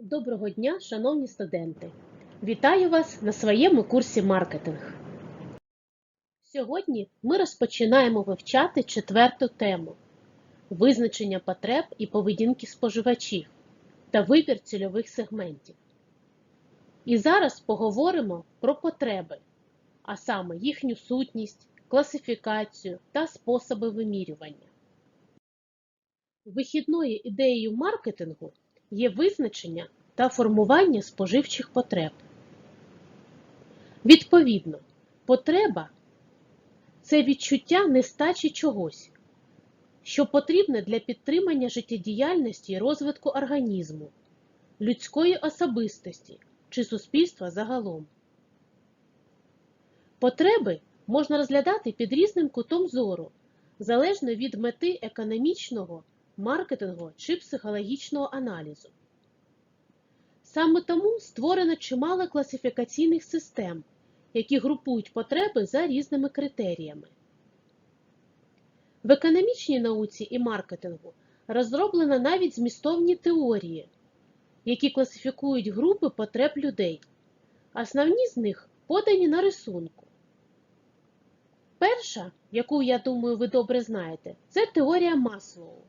Доброго дня, шановні студенти! Вітаю вас на своєму курсі маркетинг. Сьогодні ми розпочинаємо вивчати четверту тему визначення потреб і поведінки споживачів та вибір цільових сегментів. І зараз поговоримо про потреби, а саме їхню сутність, класифікацію та способи вимірювання. Вихідною ідеєю маркетингу є визначення та формування споживчих потреб. Відповідно, потреба це відчуття нестачі чогось, що потрібне для підтримання життєдіяльності і розвитку організму, людської особистості чи суспільства загалом. Потреби можна розглядати під різним кутом зору, залежно від мети економічного, маркетингу чи психологічного аналізу. Саме тому створено чимало класифікаційних систем, які групують потреби за різними критеріями. В економічній науці і маркетингу розроблено навіть змістовні теорії, які класифікують групи потреб людей. Основні з них подані на рисунку. Перша, яку, я думаю, ви добре знаєте, це теорія Маслоу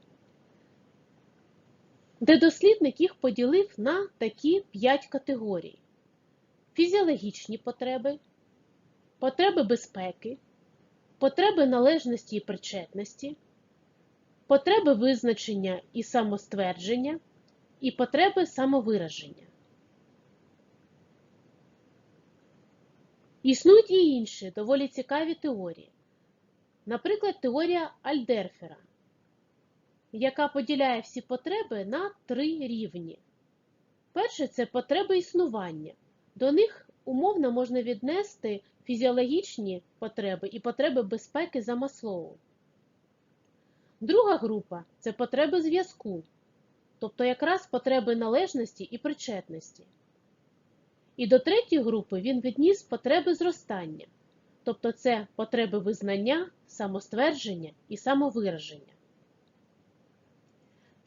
де дослідник їх поділив на такі п'ять категорій: фізіологічні потреби, потреби безпеки, потреби належності і причетності, потреби визначення і самоствердження, і потреби самовираження. Існують і інші доволі цікаві теорії. Наприклад, теорія Альдерфера яка поділяє всі потреби на три рівні. Перше це потреби існування. До них умовно можна віднести фізіологічні потреби і потреби безпеки за Маслоу. Друга група це потреби зв'язку, тобто якраз потреби належності і причетності. І до третьої групи він відніс потреби зростання, тобто це потреби визнання, самоствердження і самовираження.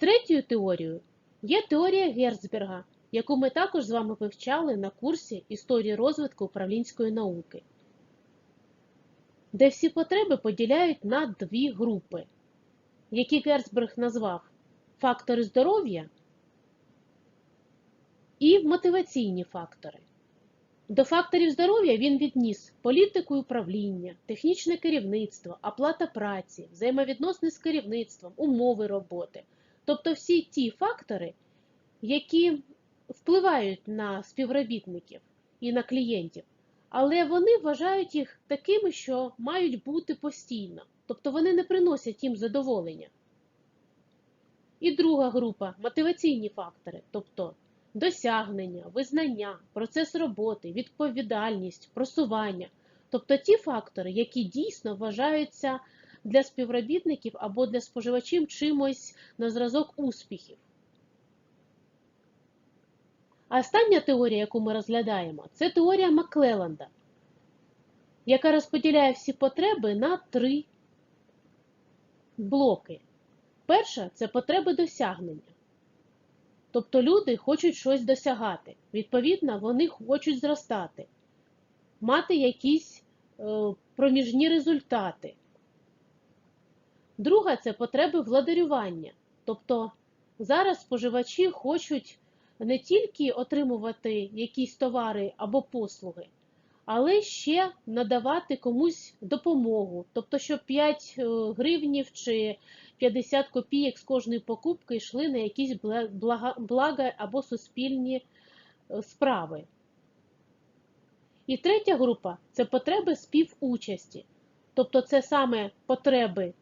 Третьою теорією є теорія Герцберга, яку ми також з вами вивчали на курсі Історії розвитку управлінської науки, де всі потреби поділяють на дві групи, які Герцберг назвав фактори здоров'я і мотиваційні фактори. До факторів здоров'я він відніс політику і управління, технічне керівництво, оплата праці, взаємовідносини з керівництвом, умови роботи. Тобто всі ті фактори, які впливають на співробітників і на клієнтів, але вони вважають їх такими, що мають бути постійно, тобто вони не приносять їм задоволення. І друга група мотиваційні фактори, тобто досягнення, визнання, процес роботи, відповідальність, просування, тобто ті фактори, які дійсно вважаються для співробітників або для споживачів чимось на зразок успіхів. А остання теорія, яку ми розглядаємо, це теорія Маклеланда, яка розподіляє всі потреби на три блоки. Перша це потреби досягнення. Тобто люди хочуть щось досягати. Відповідно, вони хочуть зростати, мати якісь е, проміжні результати. Друга це потреби владарювання. Тобто зараз споживачі хочуть не тільки отримувати якісь товари або послуги, але ще надавати комусь допомогу. Тобто, щоб 5 гривнів чи 50 копійок з кожної покупки йшли на якісь блага, або суспільні справи. І третя група це потреби співучасті. Тобто, це саме потреби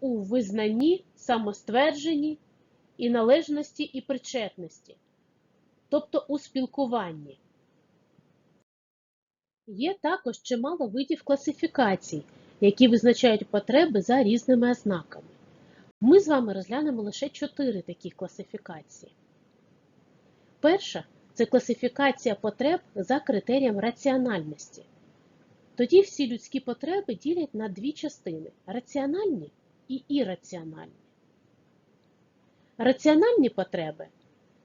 у визнанні, самоствердженні і належності і причетності, тобто у спілкуванні. Є також чимало видів класифікацій, які визначають потреби за різними ознаками. Ми з вами розглянемо лише чотири таких класифікації. Перша це класифікація потреб за критерієм раціональності. Тоді всі людські потреби ділять на дві частини раціональні і ірраціональні. Раціональні потреби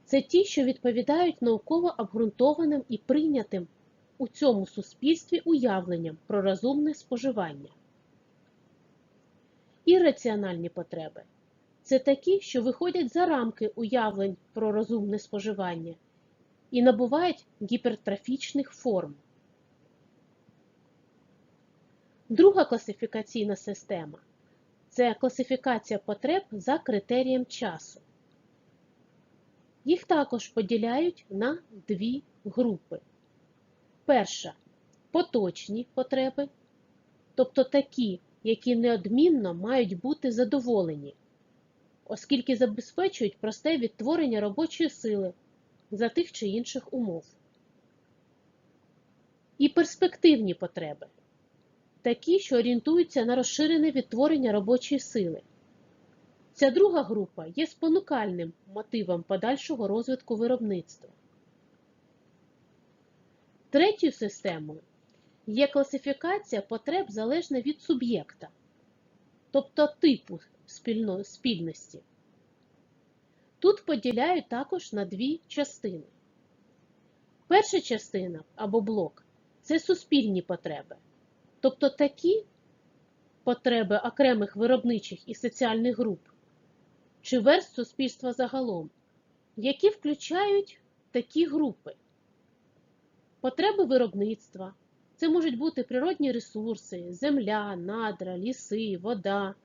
це ті, що відповідають науково обґрунтованим і прийнятим у цьому суспільстві уявленням про розумне споживання. Ірраціональні потреби це такі, що виходять за рамки уявлень про розумне споживання і набувають гіпертрофічних форм. Друга класифікаційна система це класифікація потреб за критерієм часу. Їх також поділяють на дві групи. Перша поточні потреби, тобто такі, які неодмінно мають бути задоволені, оскільки забезпечують просте відтворення робочої сили за тих чи інших умов. І перспективні потреби такі, що орієнтуються на розширене відтворення робочої сили. Ця друга група є спонукальним мотивом подальшого розвитку виробництва. Третьою системою є класифікація потреб залежна від суб'єкта, тобто типу спільно- спільності. Тут поділяють також на дві частини. Перша частина або блок це суспільні потреби, тобто такі потреби окремих виробничих і соціальних груп чи верст суспільства загалом, які включають такі групи. Потреби виробництва це можуть бути природні ресурси, земля, надра, ліси, вода,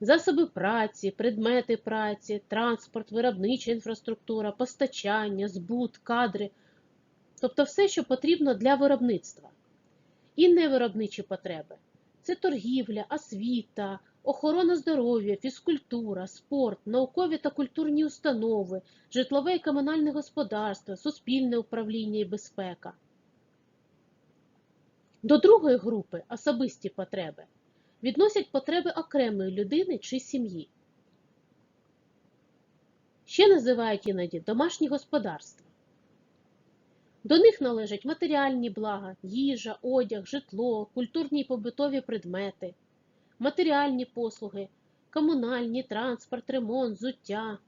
засоби праці, предмети праці, транспорт, виробнича інфраструктура, постачання, збут, кадри, тобто все, що потрібно для виробництва. І невиробничі потреби це торгівля, освіта, охорона здоров'я, фізкультура, спорт, наукові та культурні установи, житлове і комунальне господарство, суспільне управління і безпека. До другої групи особисті потреби відносять потреби окремої людини чи сім'ї. Ще називають іноді домашні господарства. До них належать матеріальні блага, їжа, одяг, житло, культурні і побутові предмети, матеріальні послуги, комунальні, транспорт, ремонт, взуття,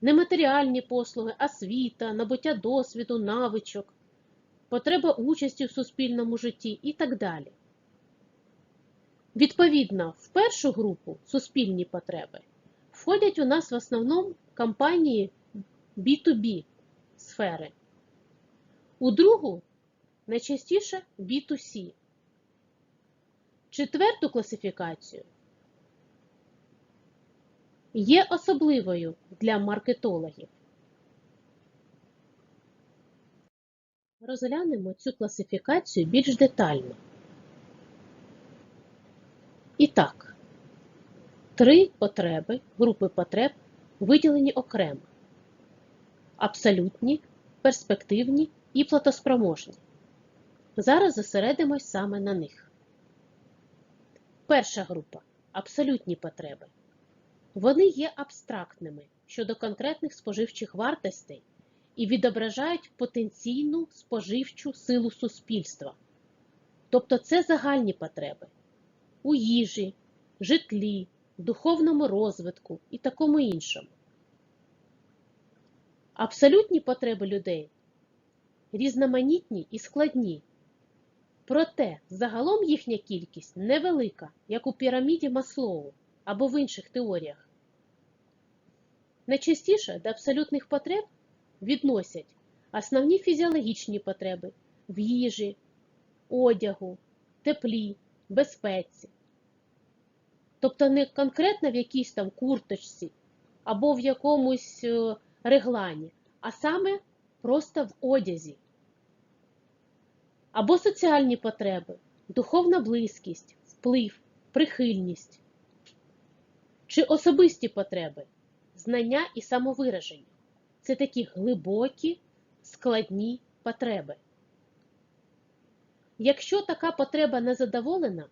нематеріальні послуги, освіта, набуття досвіду, навичок, потреба участі в суспільному житті і так далі. Відповідно, в першу групу суспільні потреби входять у нас в основному компанії B2B сфери. У другу найчастіше B2C. Четверту класифікацію є особливою для маркетологів. Розглянемо цю класифікацію більш детально. І так, три потреби, групи потреб виділені окремо: абсолютні, перспективні і платоспроможні. Зараз зосередимось саме на них. Перша група абсолютні потреби. Вони є абстрактними щодо конкретних споживчих вартостей і відображають потенційну споживчу силу суспільства. Тобто це загальні потреби у їжі, житлі, духовному розвитку і такому іншому. Абсолютні потреби людей різноманітні і складні. Проте загалом їхня кількість невелика, як у піраміді Маслоу або в інших теоріях. Найчастіше до абсолютних потреб відносять основні фізіологічні потреби в їжі, одягу, теплі, безпеці. Тобто не конкретно в якійсь там курточці або в якомусь е, реглані, а саме просто в одязі. Або соціальні потреби, духовна близькість, вплив, прихильність. Чи особисті потреби, знання і самовираження. Це такі глибокі, складні потреби. Якщо така потреба не задоволена,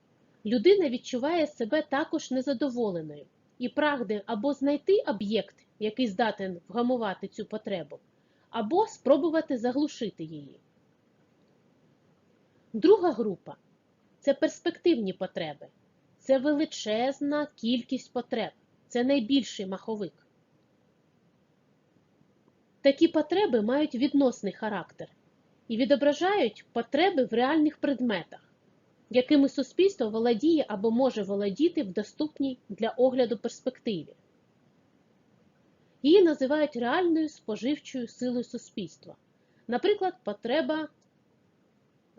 людина відчуває себе також незадоволеною і прагне або знайти об'єкт, який здатен вгамувати цю потребу, або спробувати заглушити її. Друга група це перспективні потреби. Це величезна кількість потреб. Це найбільший маховик. Такі потреби мають відносний характер і відображають потреби в реальних предметах, якими суспільство володіє або може володіти в доступній для огляду перспективі. Її називають реальною споживчою силою суспільства. Наприклад, потреба е,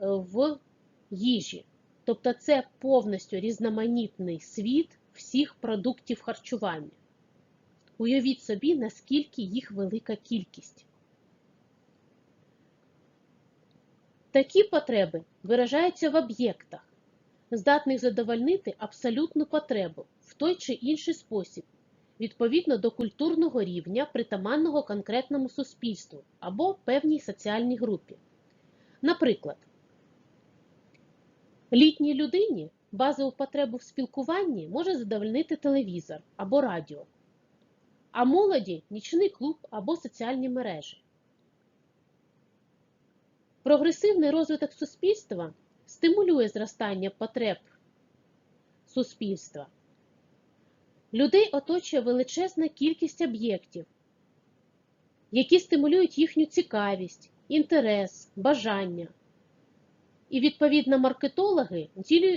в їжі. Тобто це повністю різноманітний світ всіх продуктів харчування. Уявіть собі, наскільки їх велика кількість. Такі потреби виражаються в об'єктах, здатних задовольнити абсолютну потребу в той чи інший спосіб, відповідно до культурного рівня, притаманного конкретному суспільству або певній соціальній групі. Наприклад, літній людині базову потребу в спілкуванні може задовольнити телевізор або радіо, а молоді нічний клуб або соціальні мережі. Прогресивний розвиток суспільства стимулює зростання потреб суспільства. Людей оточує величезна кількість об'єктів, які стимулюють їхню цікавість, інтерес, бажання. І, відповідно, маркетологи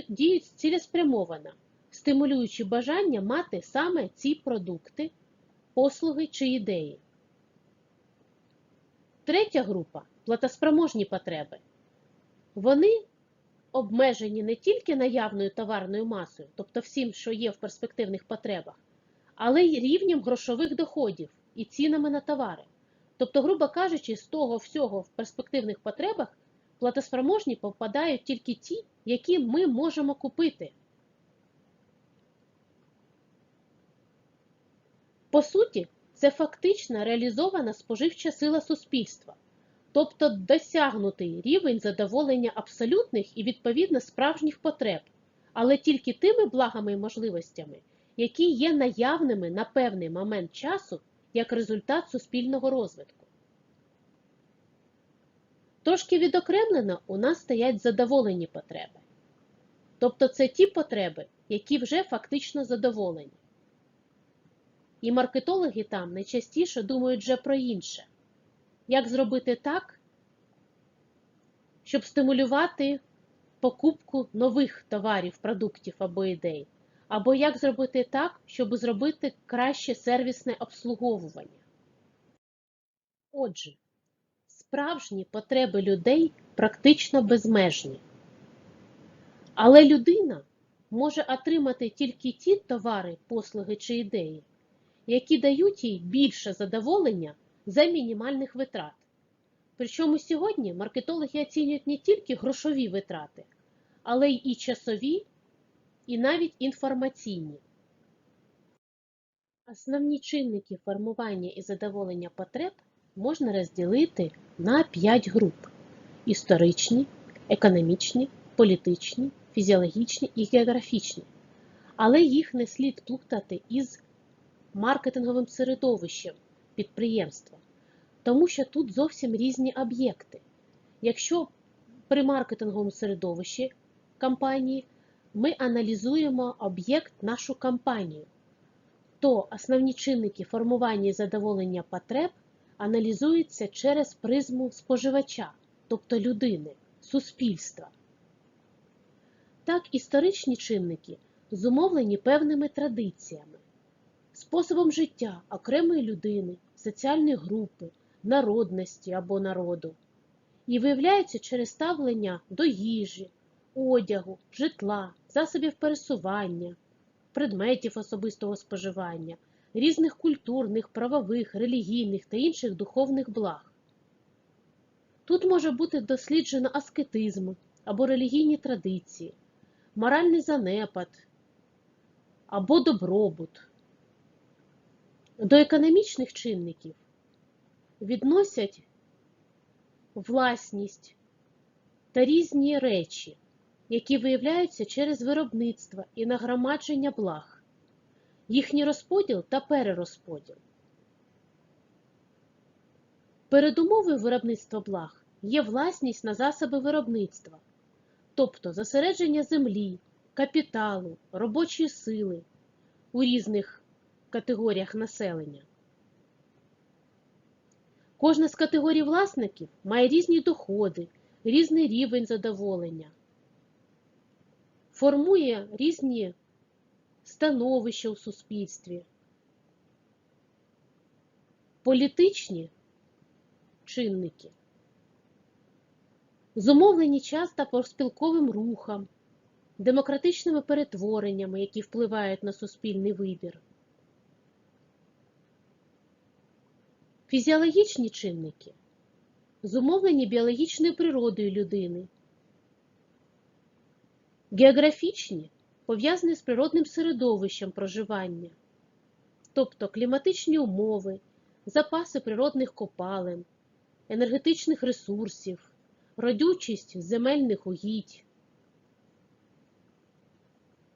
діють цілеспрямовано, стимулюючи бажання мати саме ці продукти, послуги чи ідеї. Третя група платоспроможні потреби. Вони обмежені не тільки наявною товарною масою, тобто всім, що є в перспективних потребах, але й рівнем грошових доходів і цінами на товари. Тобто, грубо кажучи, з того всього в перспективних потребах платоспроможні попадають тільки ті, які ми можемо купити. По суті, це фактично реалізована споживча сила суспільства, тобто досягнутий рівень задоволення абсолютних і відповідно справжніх потреб, але тільки тими благами і можливостями, які є наявними на певний момент часу як результат суспільного розвитку. Трошки відокремлено у нас стоять задоволені потреби. Тобто це ті потреби, які вже фактично задоволені. І маркетологи там найчастіше думають вже про інше. Як зробити так, щоб стимулювати покупку нових товарів, продуктів або ідей? Або як зробити так, щоб зробити краще сервісне обслуговування? Отже, справжні потреби людей практично безмежні. Але людина може отримати тільки ті товари, послуги чи ідеї, які дають їй більше задоволення за мінімальних витрат. Причому сьогодні маркетологи оцінюють не тільки грошові витрати, але й часові, і навіть інформаційні. Основні чинники формування і задоволення потреб можна розділити на 5 груп: історичні, економічні, політичні, фізіологічні і географічні. Але їх не слід плутати із маркетинговим середовищем підприємства, тому що тут зовсім різні об'єкти. Якщо при маркетинговому середовищі компанії ми аналізуємо об'єкт нашу компанію, то основні чинники формування і задоволення потреб аналізуються через призму споживача, тобто людини, суспільства. Так, історичні чинники зумовлені певними традиціями, способом життя окремої людини, соціальної групи, народності або народу, і виявляються через ставлення до їжі, одягу, житла, засобів пересування, предметів особистого споживання, різних культурних, правових, релігійних та інших духовних благ. Тут може бути досліджено аскетизм або релігійні традиції, моральний занепад або добробут. До економічних чинників відносять власність та різні речі, які виявляються через виробництво і нагромадження благ, їхній розподіл та перерозподіл. Передумовою виробництва благ є власність на засоби виробництва, тобто зосередження землі, капіталу, робочої сили у різних категоріях населення. Кожна з категорій власників має різні доходи, різний рівень задоволення, формує різні становища у суспільстві, політичні чинники, зумовлені часто профспілковим рухом, демократичними перетвореннями, які впливають на суспільний вибір. Фізіологічні чинники. Зумовлені біологічною природою людини, географічні пов'язані з природним середовищем проживання, тобто кліматичні умови, запаси природних копалин, енергетичних ресурсів, родючість земельних угідь.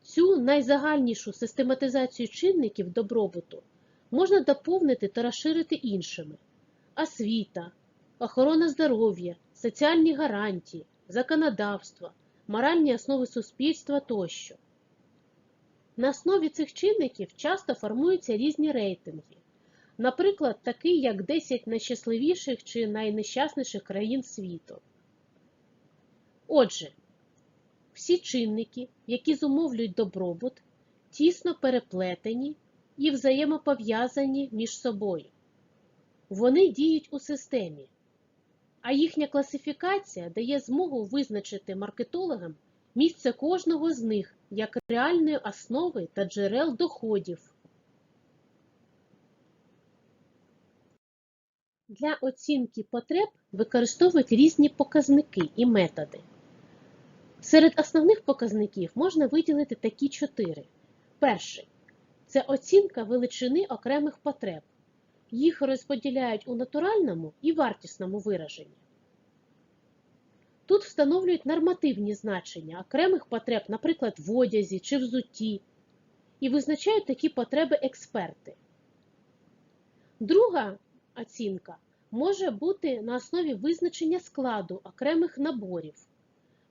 Цю найзагальнішу систематизацію чинників добробуту можна доповнити та розширити іншими: освіта, охорона здоров'я, соціальні гарантії, законодавство, моральні основи суспільства тощо. На основі цих чинників часто формуються різні рейтинги, наприклад, такий як 10 найщасливіших чи найнещасніших країн світу. Отже, всі чинники, які зумовлюють добробут, тісно переплетені і взаємопов'язані між собою. Вони діють у системі, а їхня класифікація дає змогу визначити маркетологам місце кожного з них як реальної основи та джерел доходів. Для оцінки потреб використовують різні показники і методи. Серед основних показників можна виділити такі чотири. Перший це оцінка величини окремих потреб. Їх розподіляють у натуральному і вартісному вираженні. Тут встановлюють нормативні значення окремих потреб, наприклад, в одязі чи взутті, і визначають такі потреби експерти. Друга оцінка може бути на основі визначення складу окремих наборів,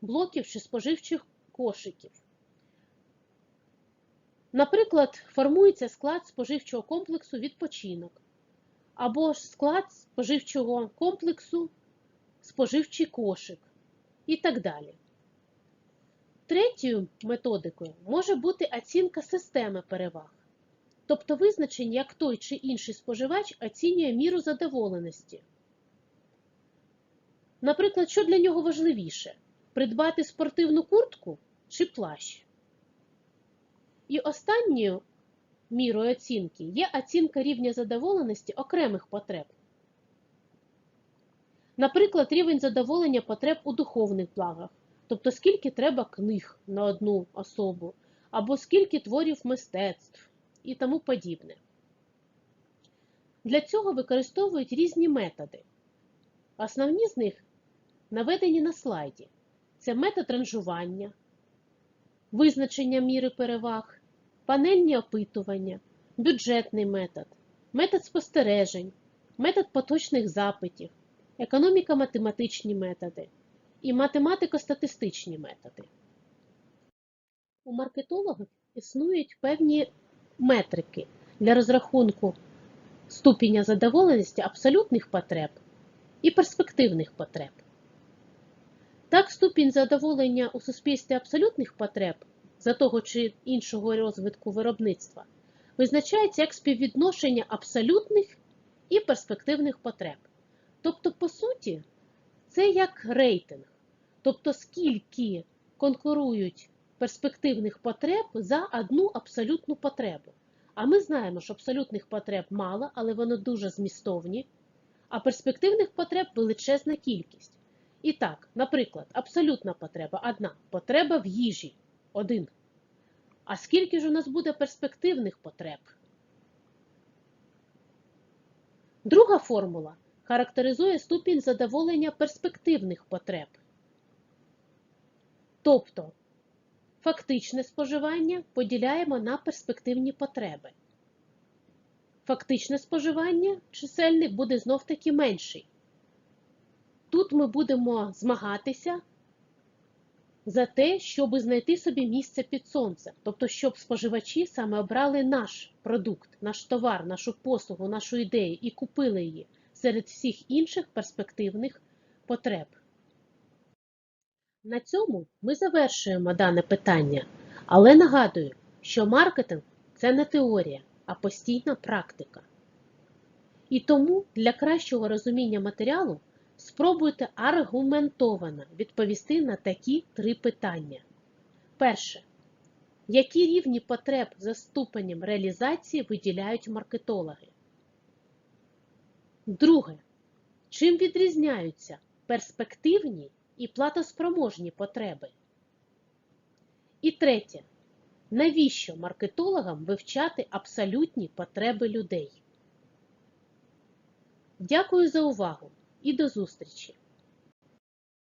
блоків чи споживчих кошиків. Наприклад, формується склад споживчого комплексу відпочинок або ж склад споживчого комплексу споживчий кошик і так далі. Третьою методикою може бути оцінка системи переваг, тобто визначення, як той чи інший споживач оцінює міру задоволеності. Наприклад, що для нього важливіше придбати спортивну куртку чи плащ. І останньою мірою оцінки є оцінка рівня задоволеності окремих потреб. Наприклад, рівень задоволення потреб у духовних благах, тобто скільки треба книг на одну особу, або скільки творів мистецтв і тому подібне. Для цього використовують різні методи. Основні з них наведені на слайді. Це метод ранжування, визначення міри переваг, панельні опитування, бюджетний метод, метод спостережень, метод поточних запитів, економіко-математичні методи і математико-статистичні методи. У маркетологів існують певні метрики для розрахунку ступеня задоволеності абсолютних потреб і перспективних потреб. Так, ступінь задоволення у суспільстві абсолютних потреб за того чи іншого розвитку виробництва визначається як співвідношення абсолютних і перспективних потреб. Тобто, по суті, це як рейтинг, тобто скільки конкурують перспективних потреб за одну абсолютну потребу. А ми знаємо, що абсолютних потреб мало, але вони дуже змістовні, а перспективних потреб величезна кількість. І так, наприклад, абсолютна потреба одна. Потреба в їжі один. А скільки ж у нас буде перспективних потреб? Друга формула характеризує ступінь задоволення перспективних потреб. Тобто, фактичне споживання поділяємо на перспективні потреби. Фактичне споживання чисельник буде знов-таки менший. Тут ми будемо змагатися за те, щоб знайти собі місце під сонцем, тобто, щоб споживачі саме обрали наш продукт, наш товар, нашу послугу, нашу ідею і купили її серед всіх інших перспективних потреб. На цьому ми завершуємо дане питання, але нагадую, що маркетинг це не теорія, а постійна практика. І тому для кращого розуміння матеріалу спробуйте аргументовано відповісти на такі три питання. Перше. Які рівні потреб за ступенем реалізації виділяють маркетологи? Друге. Чим відрізняються перспективні і платоспроможні потреби? І третє. Навіщо маркетологам вивчати абсолютні потреби людей? Дякую за увагу і до зустрічі!